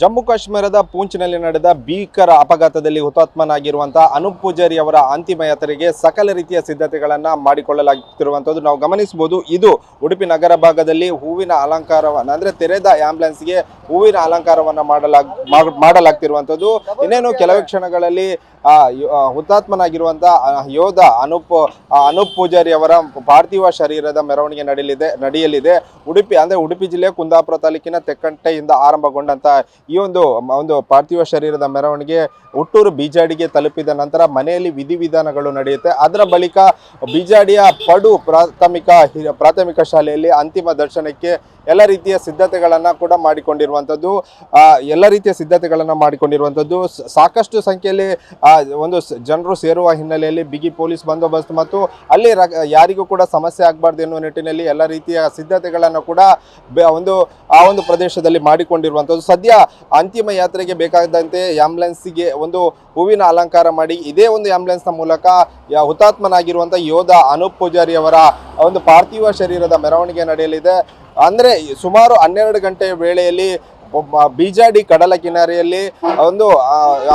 ಜಮ್ಮು ಕಾಶ್ಮೀರದ ಪೂಂಚ್ನಲ್ಲಿ ನಡೆದ ಭೀಕರ ಅಪಘಾತದಲ್ಲಿ ಹುತಾತ್ಮನಾಗಿರುವಂತಹ ಅನೂಪ್ ಪೂಜಾರಿ ಅವರ ಅಂತಿಮ ಯಾತ್ರೆಗೆ ಸಕಲ ರೀತಿಯ ಸಿದ್ಧತೆಗಳನ್ನು ಮಾಡಿಕೊಳ್ಳಲಾಗುತ್ತಿರುವಂಥದ್ದು. ನಾವು ಗಮನಿಸಬಹುದು, ಇದು ಉಡುಪಿ ನಗರ ಭಾಗದಲ್ಲಿ ಹೂವಿನ ಅಲಂಕಾರವನ್ನು, ಅಂದ್ರೆ ತೆರೆದ ಆಂಬ್ಯುಲೆನ್ಸ್ಗೆ ಹೂವಿನ ಅಲಂಕಾರವನ್ನ ಮಾಡಲಾಗ್ ಮಾಡಲಾಗ್ತಿರುವಂಥದ್ದು. ಇನ್ನೇನು ಕೆಲವೇ ಕ್ಷಣಗಳಲ್ಲಿ ಹುತಾತ್ಮನಾಗಿರುವಂತ ಯೋಧ ಅನೂಪ್ ಅನುಪ್ ಪೂಜಾರಿ ಅವರ ಪಾರ್ಥಿವ ಶರೀರದ ಮೆರವಣಿಗೆ ನಡೆಯಲಿದೆ ನಡೆಯಲಿದೆ. ಉಡುಪಿ, ಅಂದ್ರೆ ಉಡುಪಿ ಜಿಲ್ಲೆಯ ಕುಂದಾಪುರ ತಾಲೂಕಿನ ತೆಕ್ಕಂಟೆಯಿಂದ ಆರಂಭಗೊಂಡಂತ ಈ ಒಂದು ಒಂದು ಪಾರ್ಥಿವ ಶರೀರದ ಮೆರವಣಿಗೆ ಹುಟ್ಟೂರು ಬಿಜಾಡಿಗೆ ತಲುಪಿದ ನಂತರ ಮನೆಯಲ್ಲಿ ವಿಧಿವಿಧಾನಗಳು ನಡೆಯುತ್ತೆ. ಅದರ ಬಳಿಕ ಬಿಜಾಡಿಯ ಪಡು ಪ್ರಾಥಮಿಕ ಪ್ರಾಥಮಿಕ ಶಾಲೆಯಲ್ಲಿ ಅಂತಿಮ ದರ್ಶನಕ್ಕೆ ಎಲ್ಲ ರೀತಿಯ ಸಿದ್ಧತೆಗಳನ್ನು ಕೂಡ ಮಾಡಿಕೊಂಡಿರುವಂಥದ್ದು. ಎಲ್ಲ ರೀತಿಯ ಸಿದ್ಧತೆಗಳನ್ನು ಮಾಡಿಕೊಂಡಿರುವಂಥದ್ದು. ಸಾಕಷ್ಟು ಸಂಖ್ಯೆಯಲ್ಲಿ ಒಂದು ಜನರು ಸೇರುವ ಹಿನ್ನೆಲೆಯಲ್ಲಿ ಬಿಗಿ ಪೊಲೀಸ್ ಬಂದೋಬಸ್ತ್ ಮತ್ತು ಅಲ್ಲಿ ಯಾರಿಗೂ ಕೂಡ ಸಮಸ್ಯೆ ಆಗಬಾರ್ದು ಎನ್ನುವ ನಿಟ್ಟಿನಲ್ಲಿ ಎಲ್ಲ ರೀತಿಯ ಸಿದ್ಧತೆಗಳನ್ನು ಕೂಡ ಒಂದು, ಆ ಒಂದು ಪ್ರದೇಶದಲ್ಲಿ ಮಾಡಿಕೊಂಡಿರುವಂಥದ್ದು. ಸದ್ಯ ಅಂತಿಮ ಯಾತ್ರೆಗೆ ಬೇಕಾದಂತೆ ಆಂಬ್ಯುಲೆನ್ಸ್ಗೆ ಒಂದು ಹೂವಿನ ಅಲಂಕಾರ ಮಾಡಿ, ಇದೇ ಒಂದು ಆಂಬ್ಯುಲೆನ್ಸ್ನ ಮೂಲಕ ಹುತಾತ್ಮನಾಗಿರುವಂಥ ಯೋಧ ಅನೂಪ್ ಪೂಜಾರಿ ಅವರ ಒಂದು ಪಾರ್ಥಿವ ಶರೀರದ ಮೆರವಣಿಗೆ ನಡೆಯಲಿದೆ. ಅಂದ್ರೆ ಸುಮಾರು ಹನ್ನೆರಡು ಗಂಟೆ ವೇಳೆಯಲ್ಲಿ ಬಿಜಾಡಿ ಕಡಲ ಕಿನಾರೆಯಲ್ಲಿ ಒಂದು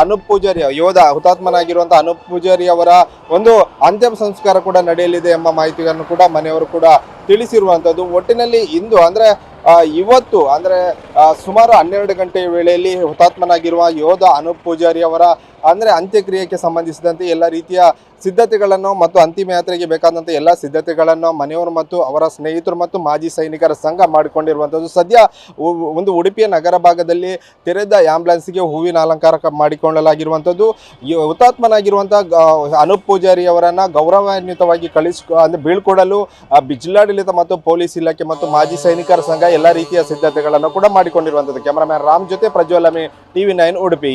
ಅನೂಪ್ ಪೂಜಾರಿ, ಯೋಧ ಹುತಾತ್ಮನಾಗಿರುವಂಥ ಅನೂಪ್ ಪೂಜಾರಿ ಅವರ ಒಂದು ಅಂತಿಮ ಸಂಸ್ಕಾರ ಕೂಡ ನಡೆಯಲಿದೆ ಎಂಬ ಮಾಹಿತಿಯನ್ನು ಕೂಡ ಮನೆಯವರು ಕೂಡ ತಿಳಿಸಿರುವಂತದ್ದು. ಒಟ್ಟಿನಲ್ಲಿ ಇಂದು ಅಂದ್ರೆ ಇವತ್ತು ಅಂದ್ರೆ ಸುಮಾರು ಹನ್ನೆರಡು ಗಂಟೆ ವೇಳೆಯಲ್ಲಿ ಹುತಾತ್ಮನಾಗಿರುವ ಯೋಧ ಅನೂಪ್ ಪೂಜಾರಿ ಅವರ, ಅಂದರೆ ಅಂತ್ಯಕ್ರಿಯೆಗೆ ಸಂಬಂಧಿಸಿದಂತೆ ಎಲ್ಲ ರೀತಿಯ ಸಿದ್ಧತೆಗಳನ್ನು ಮತ್ತು ಅಂತಿಮ ಯಾತ್ರೆಗೆ ಬೇಕಾದಂಥ ಎಲ್ಲ ಸಿದ್ಧತೆಗಳನ್ನು ಮನೆಯವರು ಮತ್ತು ಅವರ ಸ್ನೇಹಿತರು ಮತ್ತು ಮಾಜಿ ಸೈನಿಕರ ಸಂಘ ಮಾಡಿಕೊಂಡಿರುವಂಥದ್ದು. ಸದ್ಯ ಒಂದು ಉಡುಪಿಯ ನಗರ ಭಾಗದಲ್ಲಿ ತೆರೆದ ಆ್ಯಂಬುಲೆನ್ಸ್ಗೆ ಹೂವಿನ ಅಲಂಕಾರ ಮಾಡಿಕೊಳ್ಳಲಾಗಿರುವಂಥದ್ದು. ಹುತಾತ್ಮನಾಗಿರುವಂಥ ಅನೂಪ್ ಪೂಜಾರಿ ಅವರನ್ನು ಗೌರವಾನ್ವಿತವಾಗಿ ಕಳಿಸ್, ಅಂದರೆ ಬೀಳ್ಕೊಡಲು ಜಿಲ್ಲಾಡಳಿತ ಮತ್ತು ಪೊಲೀಸ್ ಇಲಾಖೆ ಮತ್ತು ಮಾಜಿ ಸೈನಿಕರ ಸಂಘ ಎಲ್ಲ ರೀತಿಯ ಸಿದ್ಧತೆಗಳನ್ನು ಕೂಡ ಮಾಡಿಕೊಂಡಿರುವಂಥದ್ದು. ಕ್ಯಾಮರಾಮ್ಯಾನ್ ರಾಮ್ ಜೊತೆ ಪ್ರಜ್ವಲಮಿ ಟಿವಿ ನೈನ್ ಉಡುಪಿ